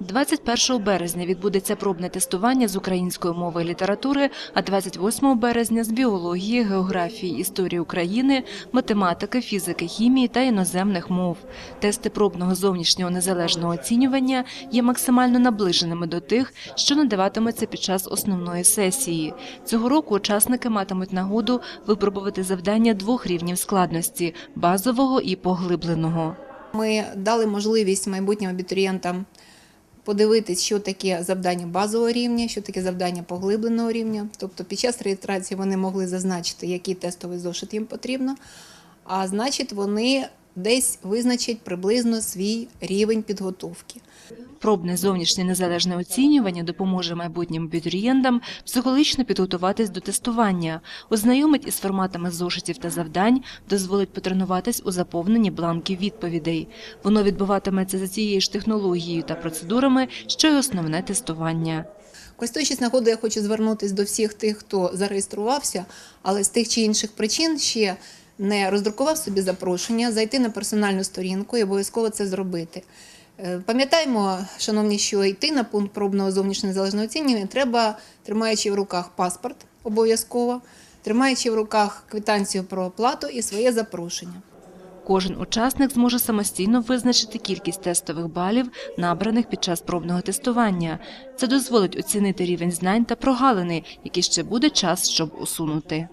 21 березня відбудеться пробне тестування з української мови і літератури, а 28 березня з біології, географії, історії України, математики, фізики, хімії та іноземних мов. Тести пробного зовнішнього незалежного оцінювання є максимально наближеними до тих, що надаватимуться під час основної сесії. Цього року учасники матимуть нагоду випробувати завдання двох рівнів складності базового і поглибленого. Ми дали можливість майбутнім абітурієнтам подивитись, що таке завдання базового рівня, що таке завдання поглибленого рівня. Тобто під час реєстрації вони могли зазначити, який тестовий зошит їм потрібно, а значить, вони десь визначать приблизно свій рівень підготовки. Пробне зовнішнє незалежне оцінювання допоможе майбутнім абітурієнтам психологічно підготуватись до тестування, ознайомить із форматами зошитів та завдань, дозволить потренуватись у заповненні бланків відповідей. Воно відбуватиметься за цією ж технологією та процедурами, що й основне тестування. Користуючись нагодою, я хочу звернутися до всіх тих, хто зареєструвався, але з тих чи інших причин ще не роздрукував собі запрошення, зайти на персональну сторінку і обов'язково це зробити. Е, Пам'ятаємо, шановні, що йти на пункт пробного зовнішнього незалежного оцінювання треба, тримаючи в руках паспорт обов'язково, тримаючи в руках квитанцію про оплату і своє запрошення. Кожен учасник зможе самостійно визначити кількість тестових балів, набраних під час пробного тестування. Це дозволить оцінити рівень знань та прогалини, які ще буде час, щоб усунути.